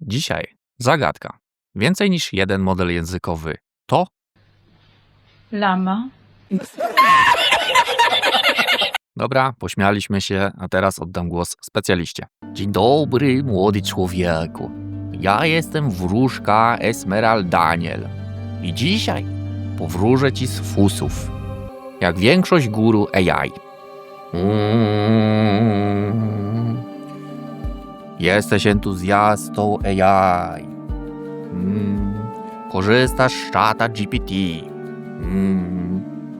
Dzisiaj zagadka. Więcej niż jeden model językowy to Lama. Dobra, pośmialiśmy się, a teraz oddam głos specjaliście. Dzień dobry, młody człowieku. Ja jestem wróżka Esmerald Daniel. I dzisiaj powróżę ci z fusów. Jak większość guru AI. Mm. Jesteś entuzjastą AI. Mm. Korzystasz z czata GPT. Mm.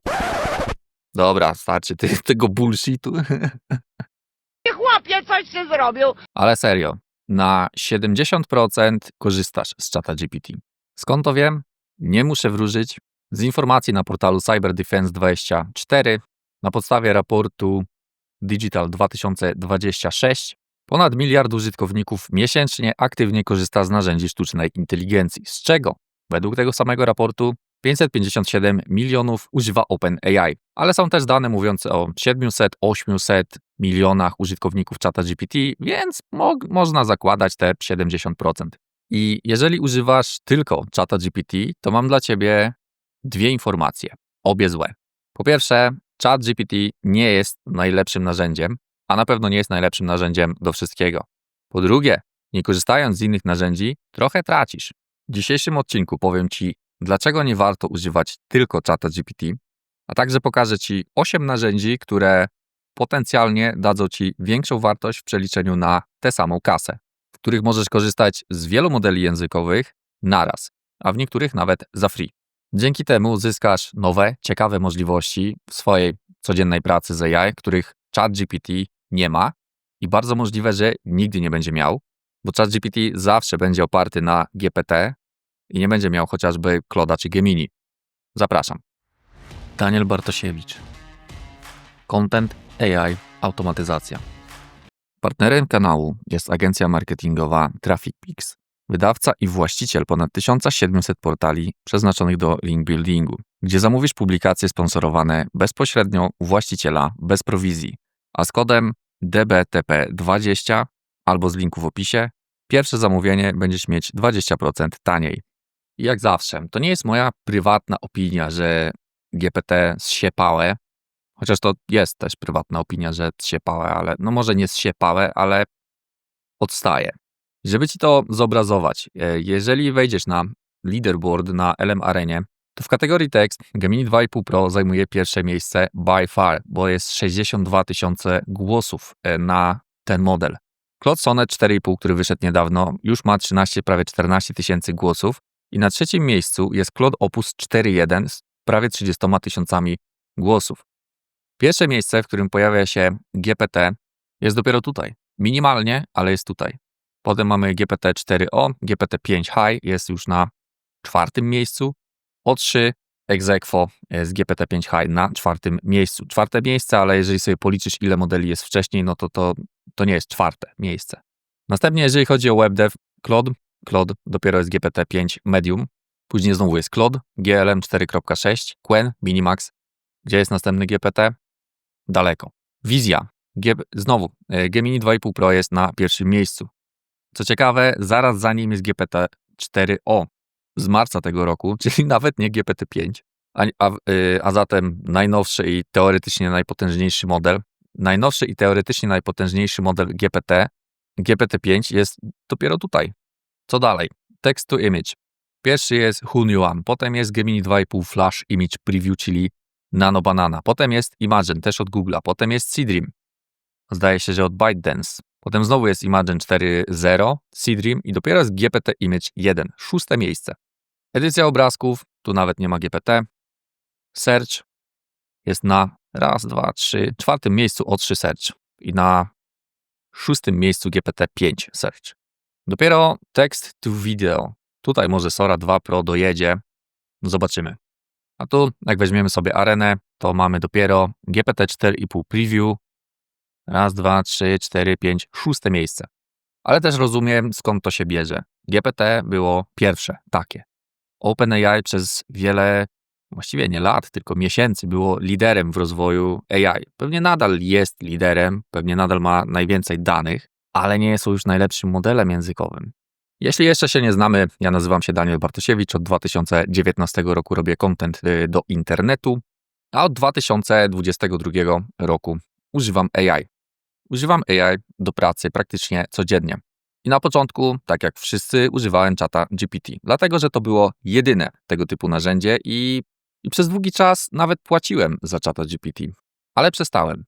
Dobra, starczy ty, tego bullshitu. Chłopie, coś się zrobił. Ale serio, na 70% korzystasz z czata GPT. Skąd to wiem? Nie muszę wróżyć. Z informacji na portalu Cyber Defense 24 na podstawie raportu Digital 2026 ponad miliard użytkowników miesięcznie aktywnie korzysta z narzędzi sztucznej inteligencji. Z czego? Według tego samego raportu 557 milionów używa OpenAI, ale są też dane mówiące o 700-800 milionach użytkowników czata GPT, więc mo można zakładać te 70%. I jeżeli używasz tylko czata GPT, to mam dla ciebie dwie informacje, obie złe. Po pierwsze, chat GPT nie jest najlepszym narzędziem, a na pewno nie jest najlepszym narzędziem do wszystkiego. Po drugie, nie korzystając z innych narzędzi, trochę tracisz. W dzisiejszym odcinku powiem Ci, dlaczego nie warto używać tylko czata GPT, a także pokażę Ci 8 narzędzi, które potencjalnie dadzą Ci większą wartość w przeliczeniu na tę samą kasę, w których możesz korzystać z wielu modeli językowych naraz, a w niektórych nawet za free. Dzięki temu zyskasz nowe, ciekawe możliwości w swojej codziennej pracy z AI, których ChatGPT nie ma i bardzo możliwe, że nigdy nie będzie miał, bo ChatGPT zawsze będzie oparty na GPT i nie będzie miał chociażby Kloda czy Gemini. Zapraszam. Daniel Bartosiewicz. Content AI Automatyzacja. Partnerem kanału jest agencja marketingowa TrafficPix, wydawca i właściciel ponad 1700 portali przeznaczonych do link buildingu, gdzie zamówisz publikacje sponsorowane bezpośrednio właściciela bez prowizji, a z kodem DBTP20 albo z linku w opisie pierwsze zamówienie będziesz mieć 20% taniej. I jak zawsze, to nie jest moja prywatna opinia, że GPT zsiepałe, chociaż to jest też prywatna opinia, że zsiepałe, ale no może nie zsiepałe, ale odstaje. Żeby ci to zobrazować, e, jeżeli wejdziesz na leaderboard na LM Arenie, w kategorii tekst Gemini 2,5 Pro zajmuje pierwsze miejsce by far, bo jest 62 tysiące głosów e, na ten model. Claude Sonnet 4,5, który wyszedł niedawno, już ma 13, prawie 14 tysięcy głosów i na trzecim miejscu jest Claude Opus 4.1 z prawie 30 tysiącami głosów. Pierwsze miejsce, w którym pojawia się GPT, jest dopiero tutaj. Minimalnie, ale jest tutaj. Potem mamy GPT 4o, GPT 5 High jest już na czwartym miejscu. O3 Exequo z GPT 5 High na czwartym miejscu. Czwarte miejsce, ale jeżeli sobie policzysz, ile modeli jest wcześniej, no to to, to nie jest czwarte miejsce. Następnie, jeżeli chodzi o WebDev, Claude, Claude dopiero jest GPT 5 Medium. Później znowu jest Claude, GLM 4.6, Quen, Minimax. Gdzie jest następny GPT? Daleko. Wizja. Znowu, e, Gemini 2,5 Pro jest na pierwszym miejscu. Co ciekawe, zaraz za nim jest GPT 4o z marca tego roku, czyli nawet nie GPT 5. A, a, y, a zatem najnowszy i teoretycznie najpotężniejszy model, najnowszy i teoretycznie najpotężniejszy model GPT, GPT-5 jest dopiero tutaj. Co dalej? Text to image. Pierwszy jest Hunyuan, potem jest Gemini 2,5 Flash Image Preview, czyli Nano Banana, potem jest Imagen, też od Google'a, potem jest Seedream. Zdaje się, że od ByteDance. Potem znowu jest Imagen 4.0, Seedream i dopiero jest GPT Image 1, szóste miejsce. Edycja obrazków, tu nawet nie ma GPT. Search jest na raz, dwa, trzy, czwartym miejscu o 3 Search i na szóstym miejscu GPT-5 Search. Dopiero text to video. Tutaj może Sora 2 Pro dojedzie. Zobaczymy. A tu, jak weźmiemy sobie arenę, to mamy dopiero GPT 4,5 Preview. Raz, dwa, trzy, cztery, pięć, szóste miejsce. Ale też rozumiem, skąd to się bierze. GPT było pierwsze, takie. OpenAI przez wiele, właściwie nie lat, tylko miesięcy było liderem w rozwoju AI. Pewnie nadal jest liderem, pewnie nadal ma najwięcej danych, ale nie jest już najlepszym modelem językowym. Jeśli jeszcze się nie znamy, ja nazywam się Daniel Bartosiewicz, od 2019 roku robię content y, do internetu, a od 2022 roku używam AI. Używam AI do pracy praktycznie codziennie. I na początku, tak jak wszyscy, używałem czata GPT, dlatego że to było jedyne tego typu narzędzie i, i przez długi czas nawet płaciłem za czata GPT. Ale przestałem.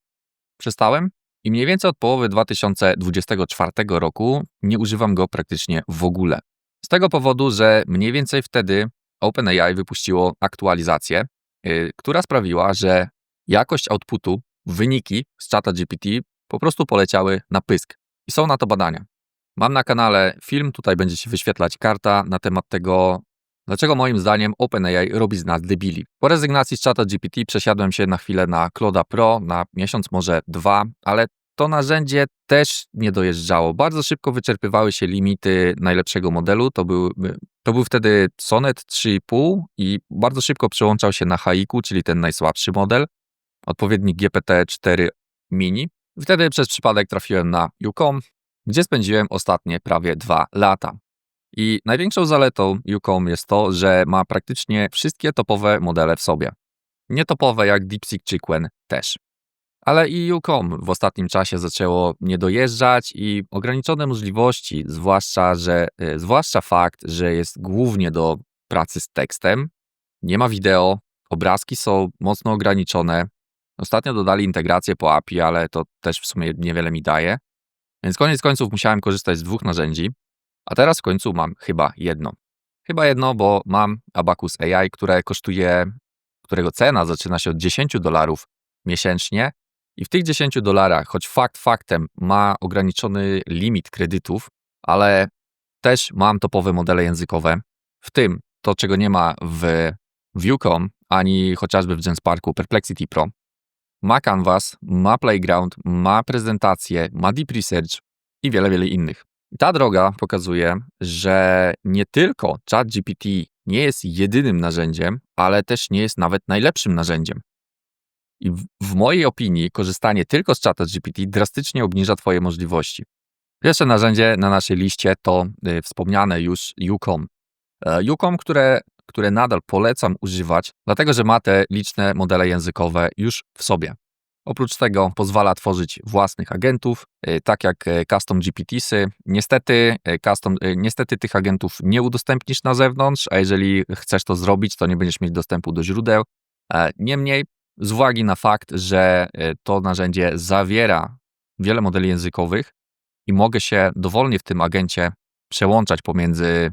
Przestałem i mniej więcej od połowy 2024 roku nie używam go praktycznie w ogóle. Z tego powodu, że mniej więcej wtedy OpenAI wypuściło aktualizację, yy, która sprawiła, że jakość outputu, wyniki z czata GPT po prostu poleciały na pysk. I są na to badania. Mam na kanale film, tutaj będzie się wyświetlać karta na temat tego, dlaczego moim zdaniem OpenAI robi z nas debili. Po rezygnacji z czata GPT przesiadłem się na chwilę na Cloda Pro, na miesiąc, może dwa, ale to narzędzie też nie dojeżdżało. Bardzo szybko wyczerpywały się limity najlepszego modelu. To był, to był wtedy Sonet 3,5 i bardzo szybko przełączał się na Haiku, czyli ten najsłabszy model, odpowiednik GPT-4 mini. Wtedy przez przypadek trafiłem na Ucom, gdzie spędziłem ostatnie prawie dwa lata. I największą zaletą Ucom jest to, że ma praktycznie wszystkie topowe modele w sobie. Nietopowe jak DeepSeek czy Quen też. Ale i Ucom w ostatnim czasie zaczęło nie dojeżdżać i ograniczone możliwości, zwłaszcza, że, y, zwłaszcza fakt, że jest głównie do pracy z tekstem, nie ma wideo, obrazki są mocno ograniczone. Ostatnio dodali integrację po API, ale to też w sumie niewiele mi daje. Więc koniec końców musiałem korzystać z dwóch narzędzi, a teraz w końcu mam chyba jedno. Chyba jedno, bo mam Abacus AI, które kosztuje, którego cena zaczyna się od 10 dolarów miesięcznie i w tych 10 dolarach, choć fakt faktem ma ograniczony limit kredytów, ale też mam topowe modele językowe, w tym to, czego nie ma w Viewcom, ani chociażby w Gensparku Perplexity Pro. Ma Canvas, ma Playground, ma prezentację, ma Deep Research i wiele, wiele innych. Ta droga pokazuje, że nie tylko ChatGPT nie jest jedynym narzędziem, ale też nie jest nawet najlepszym narzędziem. I w, w mojej opinii korzystanie tylko z czata GPT drastycznie obniża Twoje możliwości. Pierwsze narzędzie na naszej liście to y, wspomniane już Ucom. E, Ucom, które, które nadal polecam używać, dlatego że ma te liczne modele językowe już w sobie. Oprócz tego pozwala tworzyć własnych agentów, y, tak jak y, custom GPTsy. Niestety, y, custom, niestety tych agentów nie udostępnisz na zewnątrz, a jeżeli chcesz to zrobić, to nie będziesz mieć dostępu do źródeł. E, Niemniej, z uwagi na fakt, że to narzędzie zawiera wiele modeli językowych i mogę się dowolnie w tym agencie przełączać pomiędzy,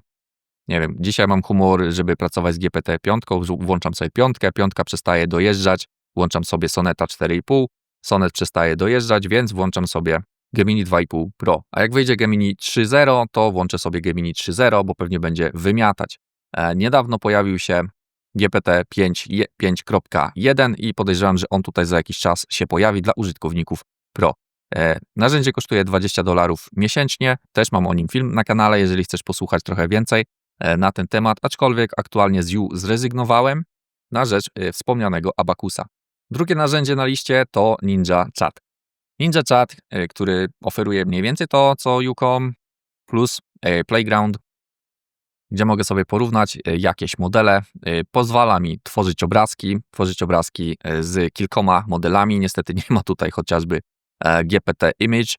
nie wiem, dzisiaj mam humor, żeby pracować z GPT-5, włączam sobie piątkę, piątka przestaje dojeżdżać, włączam sobie Soneta 4,5, Sonet przestaje dojeżdżać, więc włączam sobie Gemini 2,5 Pro. A jak wyjdzie Gemini 3.0, to włączę sobie Gemini 3.0, bo pewnie będzie wymiatać. E, niedawno pojawił się GPT 5.1 i podejrzewam, że on tutaj za jakiś czas się pojawi dla użytkowników Pro. E, narzędzie kosztuje 20 dolarów miesięcznie, też mam o nim film na kanale, jeżeli chcesz posłuchać trochę więcej na ten temat, aczkolwiek aktualnie z U zrezygnowałem na rzecz e, wspomnianego Abakusa. Drugie narzędzie na liście to Ninja Chat. Ninja Chat, y, który oferuje mniej więcej to, co Ucom plus Playground, gdzie mogę sobie porównać jakieś modele. Pozwala mi tworzyć obrazki, tworzyć obrazki z kilkoma modelami. Niestety nie ma tutaj chociażby e, GPT Image,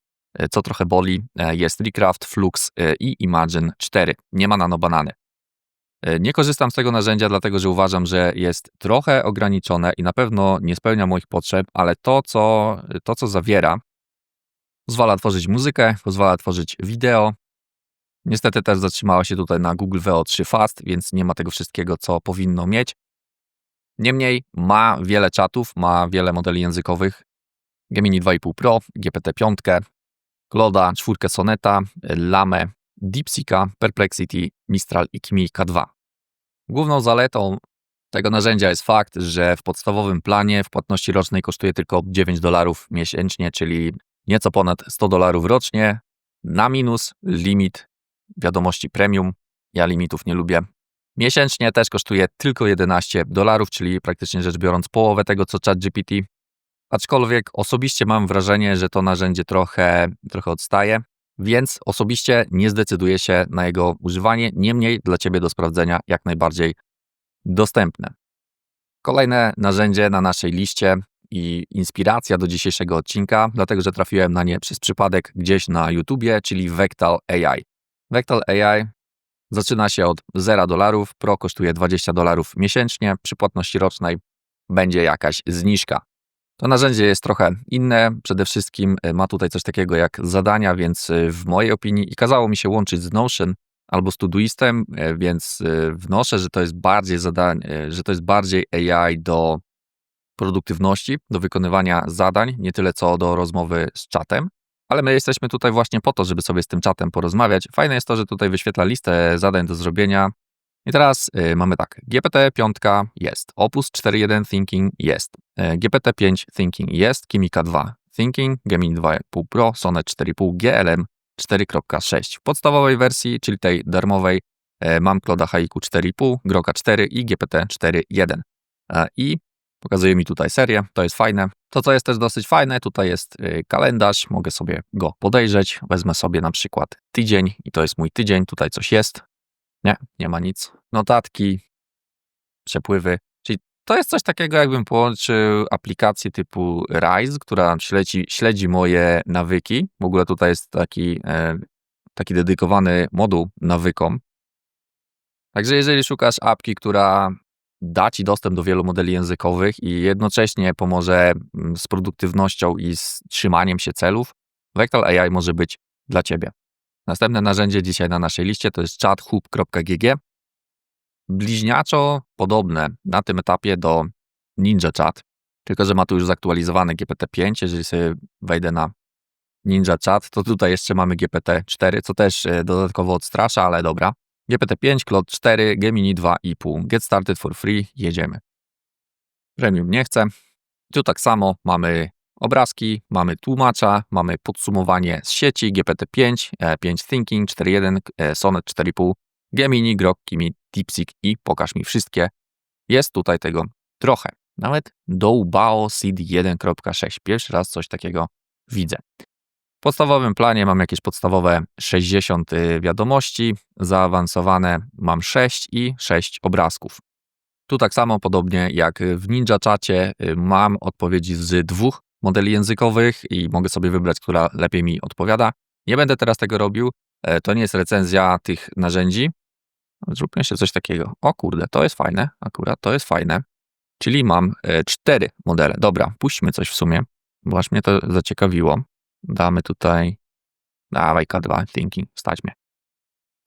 co trochę boli. E, Jest Recraft, Flux i Imagine 4. Nie ma nanobanany. E, Nie korzystam z tego narzędzia, dlatego że uważam, że jest trochę ograniczone i na pewno nie spełnia moich potrzeb, ale to, co, to, co zawiera, pozwala tworzyć muzykę, pozwala tworzyć wideo. Niestety też zatrzymała się tutaj na Google VO3 Fast, więc nie ma tego wszystkiego, co powinno mieć. Niemniej ma wiele czatów, ma wiele modeli językowych. Gemini 2,5 Pro, GPT-5, Cloda, 4 Soneta, Lame, DeepSeeka, Perplexity, Mistral i Kimika 2. Główną zaletą tego narzędzia jest fakt, że w podstawowym planie w płatności rocznej kosztuje tylko 9 dolarów miesięcznie, czyli nieco ponad 100 dolarów rocznie. Na minus limit wiadomości premium. Ja limitów nie lubię. Miesięcznie też kosztuje tylko 11 dolarów, czyli praktycznie rzecz biorąc połowę tego co ChatGPT. Aczkolwiek osobiście mam wrażenie, że to narzędzie trochę, trochę odstaje więc osobiście nie zdecyduję się na jego używanie, niemniej dla Ciebie do sprawdzenia jak najbardziej dostępne. Kolejne narzędzie na naszej liście i inspiracja do dzisiejszego odcinka, dlatego że trafiłem na nie przez przypadek gdzieś na YouTubie, czyli Vectal AI. Vectal AI zaczyna się od 0 dolarów, Pro kosztuje 20 dolarów miesięcznie, przy płatności rocznej będzie jakaś zniżka. To narzędzie jest trochę inne, przede wszystkim y, ma tutaj coś takiego jak zadania, więc y, w mojej opinii i kazało mi się łączyć z Notion albo z Todoistem, y, więc wnoszę, że to jest bardziej zadań, że to jest bardziej AI do produktywności, do wykonywania zadań, nie tyle co do rozmowy z czatem. Ale my jesteśmy tutaj właśnie po to, żeby sobie z tym czatem porozmawiać. Fajne jest to, że tutaj wyświetla listę zadań do zrobienia. I teraz mamy tak, GPT-5 jest, Opus 4.1 Thinking jest, GPT-5 Thinking jest, Kimika 2 Thinking, Gemini 2.5 Pro, Sonnet 4.5, GLM 4.6. W podstawowej wersji, czyli tej darmowej, y, mam Kloda Haiku 4.5, Groka 4 i GPT 4.1. E, I Pokazuje mi tutaj serię, to jest fajne. To, co jest też dosyć fajne, tutaj jest kalendarz, mogę sobie go podejrzeć. Wezmę sobie na przykład tydzień i to jest mój tydzień, tutaj coś jest. Nie, nie ma nic. Notatki, przepływy. To jest coś takiego, jakbym połączył aplikację typu Rise, która śledzi, śledzi moje nawyki. W ogóle tutaj jest taki, e, taki dedykowany moduł nawykom. Także jeżeli szukasz apki, która da Ci dostęp do wielu modeli językowych i jednocześnie pomoże mm, z produktywnością i z trzymaniem się celów, Vectal AI może być dla Ciebie. Następne narzędzie dzisiaj na naszej liście to jest chathub.gg. Bliźniaczo podobne na tym etapie do Ninja Chat, tylko że ma tu już zaktualizowany GPT-5. Jeżeli sobie wejdę na Ninja Chat, to tutaj jeszcze mamy GPT-4, co też e, dodatkowo odstrasza, ale dobra. GPT-5, Cloud 4, Gemini 2,5. Get started for free, jedziemy. Premium nie chcę. Tu tak samo mamy obrazki, mamy tłumacza, mamy podsumowanie z sieci GPT-5, 5 e, Thinking, 4.1, e, Sonnet 4.5, Gemini, Grok, Kimi, DeepSeek i pokaż mi wszystkie. Jest tutaj tego trochę. Nawet Doubao Seed 1.6. Pierwszy raz coś takiego widzę. W podstawowym planie mam jakieś podstawowe 60 y, wiadomości, zaawansowane mam 6 i 6 obrazków. Tu tak samo, podobnie jak w Ninja Czacie, y, mam odpowiedzi z dwóch modeli językowych i mogę sobie wybrać, która lepiej mi odpowiada. Nie będę teraz tego robił, e, to nie jest recenzja tych narzędzi. Zróbmy jeszcze coś takiego. O kurde, to jest fajne, akurat to jest fajne. Czyli mam e, cztery modele. Dobra, puśćmy coś w sumie, bo aż mnie to zaciekawiło. Damy tutaj, dawaj K2 thinking, stać mnie.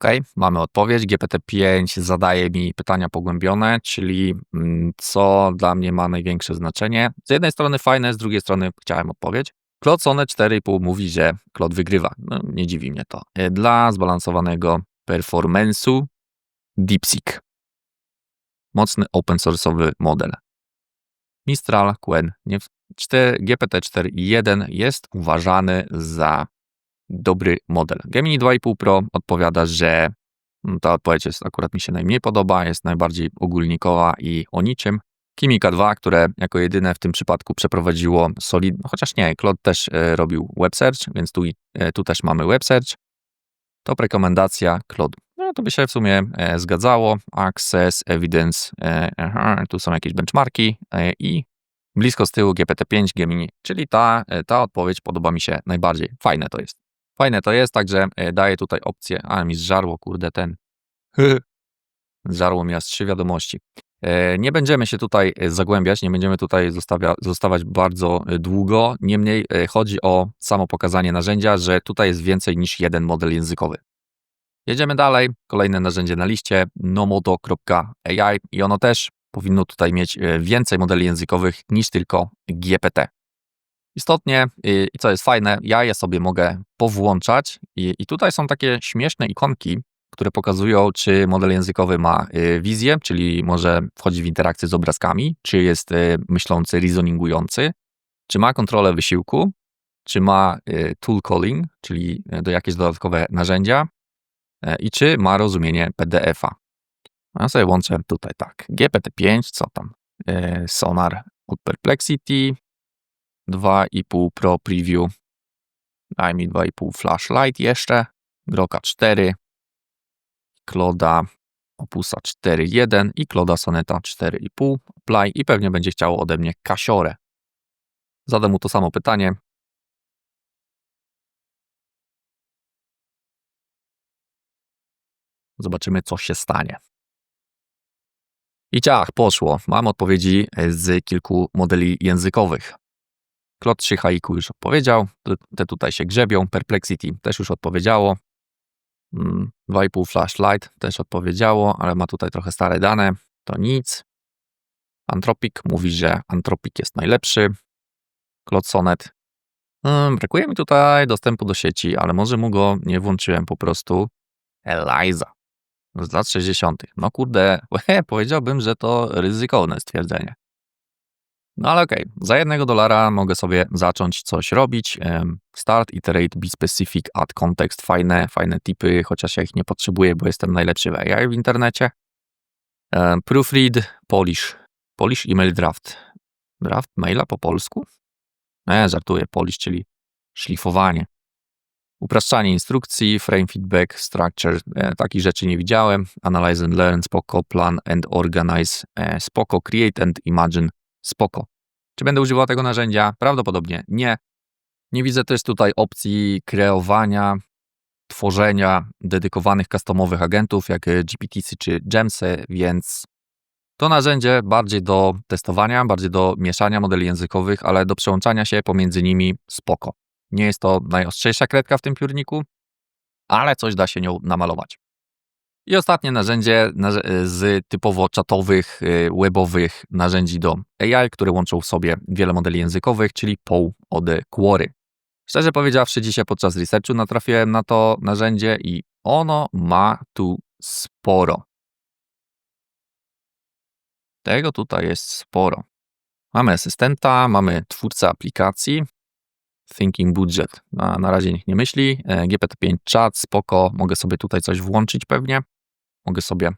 Ok, mamy odpowiedź. GPT-5 zadaje mi pytania pogłębione, czyli mm, co dla mnie ma największe znaczenie. Z jednej strony fajne, z drugiej strony chciałem odpowiedź. Klot Sonnet 4,5 mówi, że Klot wygrywa. No, nie dziwi mnie to. E, dla zbalansowanego performance'u DeepSeek. Mocny open source'owy model. Mistral, nie, GPT-4.1 jest uważany za dobry model. Gemini 2,5 Pro odpowiada, że mm, ta odpowiedź jest akurat mi się najmniej podoba, jest najbardziej ogólnikowa i o niczym. Kimika 2, które jako jedyne w tym przypadku przeprowadziło solid, no chociaż nie, Claude też e, robił web search, więc tu, e, tu też mamy web search. To rekomendacja Claude. To by się w sumie e, zgadzało. Access, evidence, aha, tu są jakieś benchmarki i blisko z tyłu GPT-5 Gemini, czyli ta, e, ta odpowiedź podoba mi się najbardziej. Fajne to jest. Fajne to jest, także e, daję tutaj opcję, a mi zżarło, kurde, ten. zżarło mi aż trzy wiadomości. E, nie będziemy się tutaj zagłębiać, nie będziemy tutaj zostawia, zostawać bardzo długo. Niemniej chodzi o samo pokazanie narzędzia, że tutaj jest więcej niż jeden model językowy. Jedziemy dalej. Kolejne narzędzie na liście nomodo.ai i ono też powinno tutaj mieć e, więcej modeli językowych niż tylko GPT. Istotnie, i co jest fajne, ja je sobie mogę powłączać i, i tutaj są takie śmieszne ikonki, które pokazują, czy model językowy ma e, wizję, czyli może wchodzi w interakcję z obrazkami, czy jest e, myślący, reasoningujący, czy ma kontrolę wysiłku, czy ma tool calling, czyli do jakieś dodatkowe narzędzia i czy ma rozumienie PDF-a. Ja sobie łączę tutaj tak. GPT-5, co tam? E, Sonar od Perplexity, 2,5 Pro Preview. Daj mi 2,5 flashlight jeszcze. Groka 4. Kloda Opusa 4.1 i Kloda Soneta 4,5 apply i pewnie będzie chciało ode mnie kasiorę. Zadam mu to samo pytanie. Zobaczymy, co się stanie. I ciach, poszło. Mam odpowiedzi z kilku modeli językowych. Klot 3 Haiku już odpowiedział, te tutaj się grzebią. Perplexity też już odpowiedziało. 2,5 flashlight też odpowiedziało, ale ma tutaj trochę stare dane. To nic. Anthropic mówi, że Anthropic jest najlepszy. Cloud Sonnet. Hmm, brakuje mi tutaj dostępu do sieci, ale może mu go nie włączyłem po prostu. Eliza z lat 60. No kurde, powiedziałbym, że to ryzykowne stwierdzenie. No ale okej, okay. za jednego dolara mogę sobie zacząć coś robić. Start, iterate, be specific, add context, fajne, fajne tipy, chociaż ja ich nie potrzebuję, bo jestem najlepszy w AI w internecie. Proofread, polish, polish email draft. Draft maila po polsku? Nie, żartuję, polish, czyli szlifowanie. Upraszczanie instrukcji, frame feedback, structure, e, takich rzeczy nie widziałem. Analyze and learn, spoko. Plan and organize, e, spoko. Create and imagine, spoko. Czy będę używał tego narzędzia? Prawdopodobnie nie. Nie widzę też tutaj opcji kreowania, tworzenia dedykowanych customowych agentów, jak GPTC czy Gemsy, więc to narzędzie bardziej do testowania, bardziej do mieszania modeli językowych, ale do przełączania się pomiędzy nimi spoko. Nie jest to najostrzejsza kredka w tym piórniku, ale coś da się nią namalować. I ostatnie narzędzie z typowo czatowych, y, webowych narzędzi do AI, które łączą w sobie wiele modeli językowych, czyli POW od Quory. Szczerze powiedziawszy, dzisiaj podczas researchu natrafiłem na to narzędzie i ono ma tu sporo. Tego tutaj jest sporo. Mamy asystenta, mamy twórcę aplikacji, Thinking Budget. Na, na razie niech nie myśli. E, GPT-5 chat, spoko. Mogę sobie tutaj coś włączyć pewnie. Mogę sobie,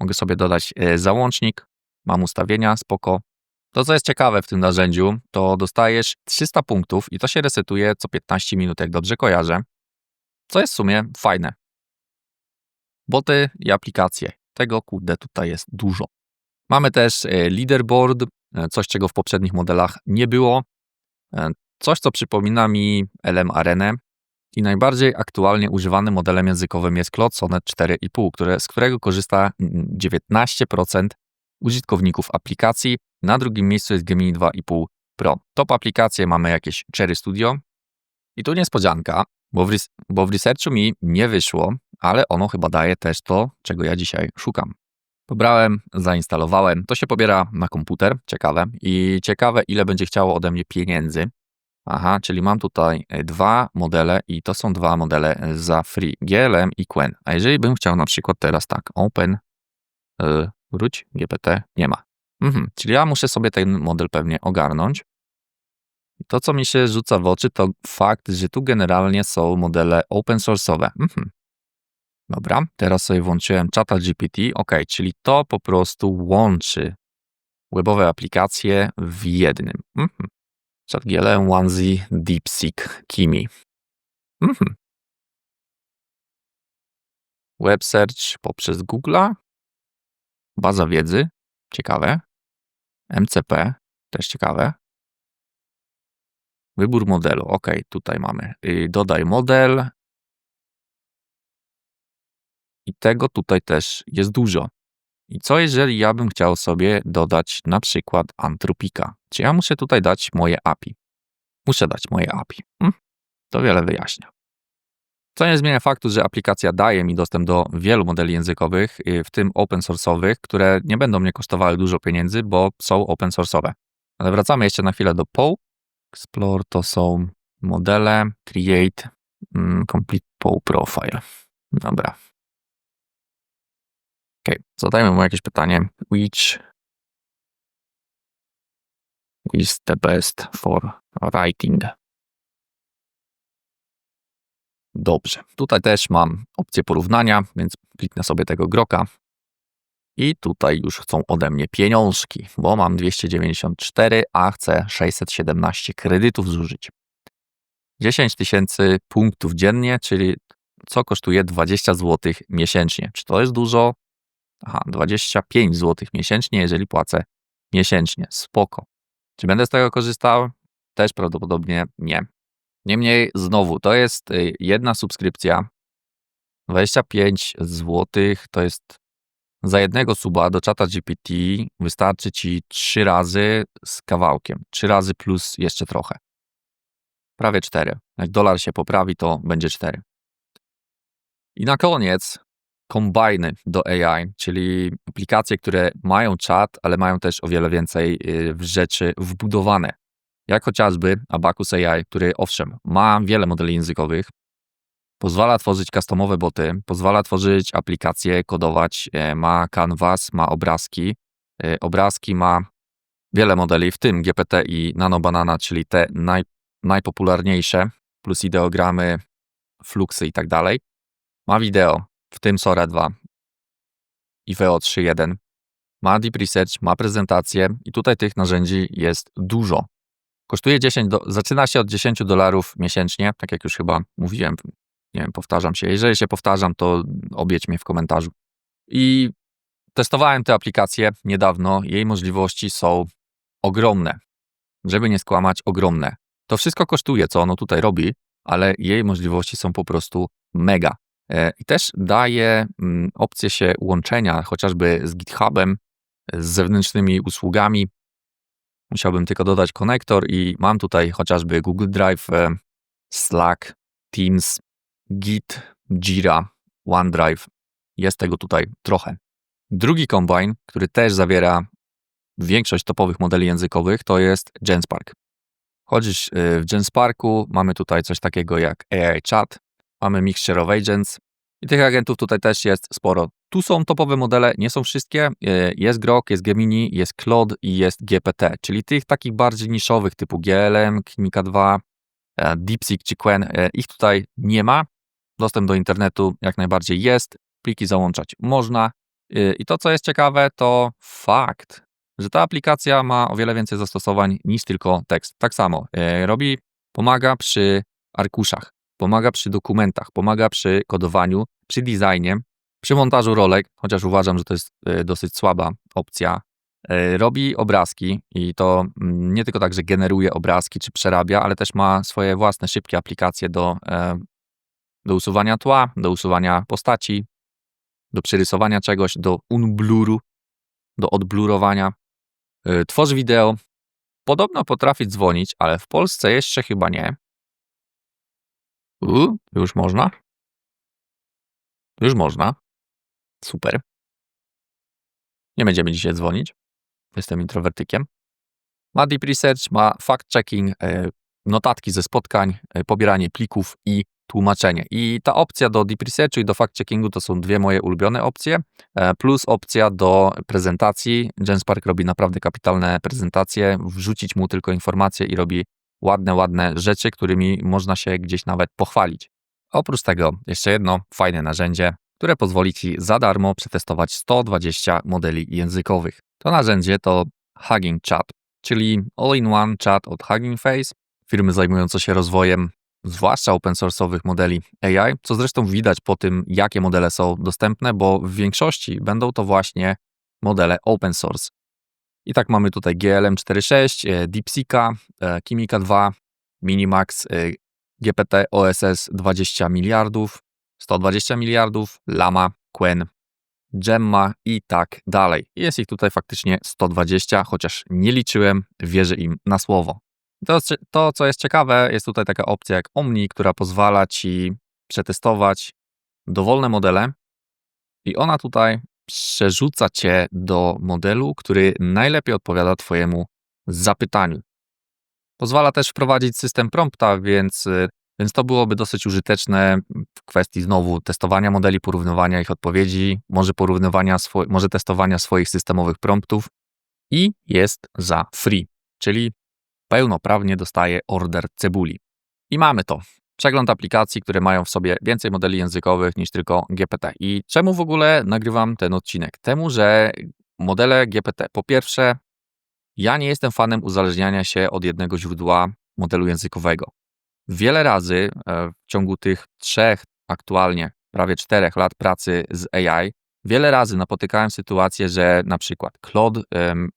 mogę sobie dodać e, załącznik. Mam ustawienia, spoko. To, co jest ciekawe w tym narzędziu, to dostajesz 300 punktów i to się resetuje co 15 minut, jak dobrze kojarzę. Co jest w sumie fajne. Boty i aplikacje. Tego, kurde, tutaj jest dużo. Mamy też e, leaderboard, coś czego w poprzednich modelach nie było. Coś, co przypomina mi LM Arenę i najbardziej aktualnie używanym modelem językowym jest Cloud Sonnet 4,5, które, z którego korzysta 19% użytkowników aplikacji. Na drugim miejscu jest Gemini 2,5 Pro. Top aplikacje mamy jakieś Cherry Studio. I tu niespodzianka, bo w, bo w researchu mi nie wyszło, ale ono chyba daje też to, czego ja dzisiaj szukam. Pobrałem, zainstalowałem. To się pobiera na komputer, ciekawe. I ciekawe, ile będzie chciało ode mnie pieniędzy. Aha, czyli mam tutaj e, dwa modele i to są dwa modele e, za free, GLM i Quen. A jeżeli bym chciał na przykład teraz tak, open, yy, wróć, GPT, nie ma. Mhm, czyli ja muszę sobie ten model pewnie ogarnąć. To, co mi się rzuca w oczy, to fakt, że tu generalnie są modele open source'owe. Mhm. Dobra, teraz sobie włączyłem czata GPT. Ok, czyli to po prostu łączy webowe aplikacje w jednym. Mhm. ChatGLM, Onesie, DeepSeek, Kimi. Mhm. Web search poprzez Google'a. Baza wiedzy. Ciekawe. MCP. Też ciekawe. Wybór modelu. OK, tutaj mamy. Y, dodaj model. I tego tutaj też jest dużo. I co jeżeli ja bym chciał sobie dodać na przykład Antropika? Czy ja muszę tutaj dać moje API? Muszę dać moje API. Hm? To wiele wyjaśnia. Co nie zmienia faktu, że aplikacja daje mi dostęp do wielu modeli językowych, y, w tym open source'owych, które nie będą mnie kosztowały dużo pieniędzy, bo są open source'owe. Ale wracamy jeszcze na chwilę do POW. Explore to są modele, create, mm, complete POW profile. Dobra, Ok, zadajmy mu jakieś pytanie. Which is the best for writing? Dobrze, tutaj też mam opcję porównania, więc kliknę sobie tego groka. I tutaj już chcą ode mnie pieniążki, bo mam 294, a chcę 617 kredytów zużyć. 10 tysięcy punktów dziennie, czyli co kosztuje 20 zł miesięcznie. Czy to jest dużo? Aha, 25 zł miesięcznie, jeżeli płacę miesięcznie. Spoko. Czy będę z tego korzystał? Też prawdopodobnie nie. Niemniej, znowu, to jest y, jedna subskrypcja. 25 zł to jest za jednego suba do czata GPT wystarczy ci 3 razy z kawałkiem. 3 razy plus jeszcze trochę. Prawie 4. Jak dolar się poprawi, to będzie 4. I na koniec kombajny do AI, czyli aplikacje, które mają czat, ale mają też o wiele więcej y, rzeczy wbudowane. Jak chociażby Abacus AI, który owszem, ma wiele modeli językowych, pozwala tworzyć customowe boty, pozwala tworzyć aplikacje, kodować, e, ma canvas, ma obrazki. E, Obrazki ma wiele modeli, w tym GPT i NanoBanana, czyli te naj, najpopularniejsze, plus ideogramy, fluxy i tak dalej. Ma wideo, w tym Sora 2 i VO 3.1. Ma Deep Research, ma prezentację i tutaj tych narzędzi jest dużo. Kosztuje 10, do, zaczyna się od 10 dolarów miesięcznie, tak jak już chyba mówiłem, nie wiem, powtarzam się. Jeżeli się powtarzam, to obieć mnie w komentarzu. I testowałem tę aplikację niedawno. Jej możliwości są ogromne. Żeby nie skłamać, ogromne. To wszystko kosztuje, co ono tutaj robi, ale jej możliwości są po prostu mega. E, I też daje mm, opcję się łączenia chociażby z GitHubem, z zewnętrznymi usługami. Musiałbym tylko dodać konektor i mam tutaj chociażby Google Drive, e, Slack, Teams, Git, Jira, OneDrive. Jest tego tutaj trochę. Drugi kombine, który też zawiera większość topowych modeli językowych, to jest Genspark. Chodzisz y, w Gensparku, mamy tutaj coś takiego jak AI Chat, mamy Mixture of Agents i tych agentów tutaj też jest sporo. Tu są topowe modele, nie są wszystkie. Y, Jest Grok, jest Gemini, jest Claude i jest GPT, czyli tych takich bardziej niszowych typu GLM, Kimika 2, e, DeepSeek czy Quen, e, ich tutaj nie ma. Dostęp do internetu jak najbardziej jest, pliki załączać można. I to, co jest ciekawe, to fakt, że ta aplikacja ma o wiele więcej zastosowań niż tylko tekst. Tak samo robi, pomaga przy arkuszach, pomaga przy dokumentach, pomaga przy kodowaniu, przy designie, przy montażu rolek, chociaż uważam, że to jest y, dosyć słaba opcja. Y, Robi obrazki i to mm, nie tylko tak, że generuje obrazki czy przerabia, ale też ma swoje własne szybkie aplikacje do, e, do usuwania tła, do usuwania postaci, do przerysowania czegoś, do unbluru, do odblurowania. Tworzy wideo. Podobno potrafi dzwonić, ale w Polsce jeszcze chyba nie. U, już można? Już można. Super. Nie będziemy dzisiaj dzwonić. Jestem introwertykiem. Ma deep research, ma fact-checking, e, notatki ze spotkań, e, pobieranie plików i tłumaczenie. I ta opcja do deep researchu i do fact-checkingu to są dwie moje ulubione opcje, e, plus opcja do prezentacji. Genspark robi naprawdę kapitalne prezentacje, wrzucić mu tylko informacje i robi ładne, ładne rzeczy, którymi można się gdzieś nawet pochwalić. Oprócz tego jeszcze jedno fajne narzędzie, które pozwoli Ci za darmo przetestować 120 modeli językowych. To narzędzie to Hugging Chat, czyli all-in-one chat od Hugging Face, firmy zajmujące się rozwojem zwłaszcza open source'owych modeli AI, co zresztą widać po tym, jakie modele są dostępne, bo w większości będą to właśnie modele open source. I tak mamy tutaj GLM 4.6, e, DeepSeeka, e, Kimika 2, Minimax, e, GPT OSS 20 miliardów, 120 miliardów, Lama, Quen, Gemma i tak dalej. Jest ich tutaj faktycznie 120, chociaż nie liczyłem, wierzę im na słowo. To, to, co jest ciekawe, jest tutaj taka opcja jak Omni, która pozwala ci przetestować dowolne modele i ona tutaj przerzuca cię do modelu, który najlepiej odpowiada twojemu zapytaniu. Pozwala też wprowadzić system prompta, więc, y, więc to byłoby dosyć użyteczne w kwestii znowu testowania modeli, porównywania ich odpowiedzi, może porównywania, swo- może testowania swoich systemowych promptów i jest za free, czyli pełnoprawnie dostaje order cebuli. I mamy to. Przegląd aplikacji, które mają w sobie więcej modeli językowych niż tylko GPT. I czemu w ogóle nagrywam ten odcinek? Temu, że modele GPT, po pierwsze, ja nie jestem fanem uzależniania się od jednego źródła modelu językowego. wiele razy e, w ciągu tych trzech, aktualnie prawie czterech lat pracy z AI, wiele razy napotykałem sytuację, że na przykład Claude, em,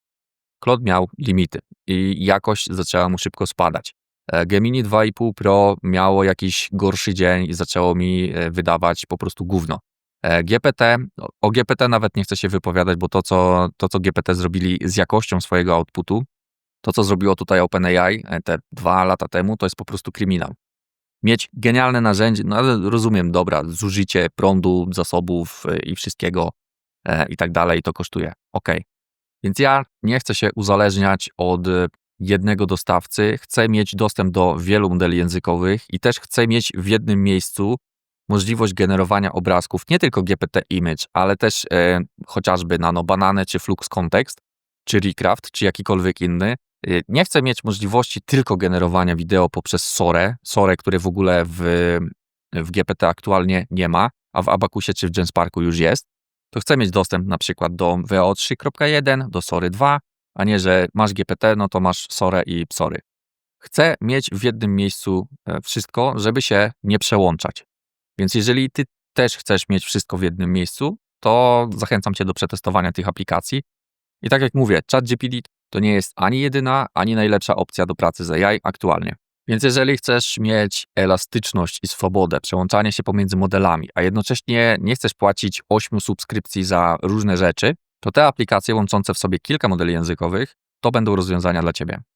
Claude miał limity i jakość zaczęła mu szybko spadać. E, Gemini 2,5 Pro miało jakiś gorszy dzień i zaczęło mi e, wydawać po prostu gówno. E, GPT, o- GPT nawet nie chcę się wypowiadać, bo to co, to, co GPT zrobili z jakością swojego outputu, to, co zrobiło tutaj OpenAI te dwa lata temu, to jest po prostu kryminał. Mieć genialne narzędzie, no ale rozumiem, dobra, zużycie prądu, zasobów i wszystkiego i tak dalej, to kosztuje. Ok. Więc ja nie chcę się uzależniać od jednego dostawcy, chcę mieć dostęp do wielu modeli językowych i też chcę mieć w jednym miejscu możliwość generowania obrazków, nie tylko GPT Image, ale też e, chociażby Nano Banane, czy Flux Context, czy Recraft, czy jakikolwiek inny. E, Nie chcę mieć możliwości tylko generowania wideo poprzez Sore, Sore, które w ogóle w, w GPT aktualnie nie ma, a w Abacusie czy w Gensparku już jest. To chcę mieć dostęp na przykład do VO 3.1, do Sory 2, a nie, że masz GPT, no to masz Sore i Psory. Chcę mieć w jednym miejscu e, wszystko, żeby się nie przełączać. Więc jeżeli ty też chcesz mieć wszystko w jednym miejscu, to zachęcam cię do przetestowania tych aplikacji. I tak jak mówię, ChatGPT to nie jest ani jedyna, ani najlepsza opcja do pracy z AI aktualnie. Więc jeżeli chcesz mieć elastyczność i swobodę, przełączanie się pomiędzy modelami, a jednocześnie nie chcesz płacić 8 subskrypcji za różne rzeczy, to te aplikacje łączące w sobie kilka modeli językowych to będą rozwiązania dla ciebie.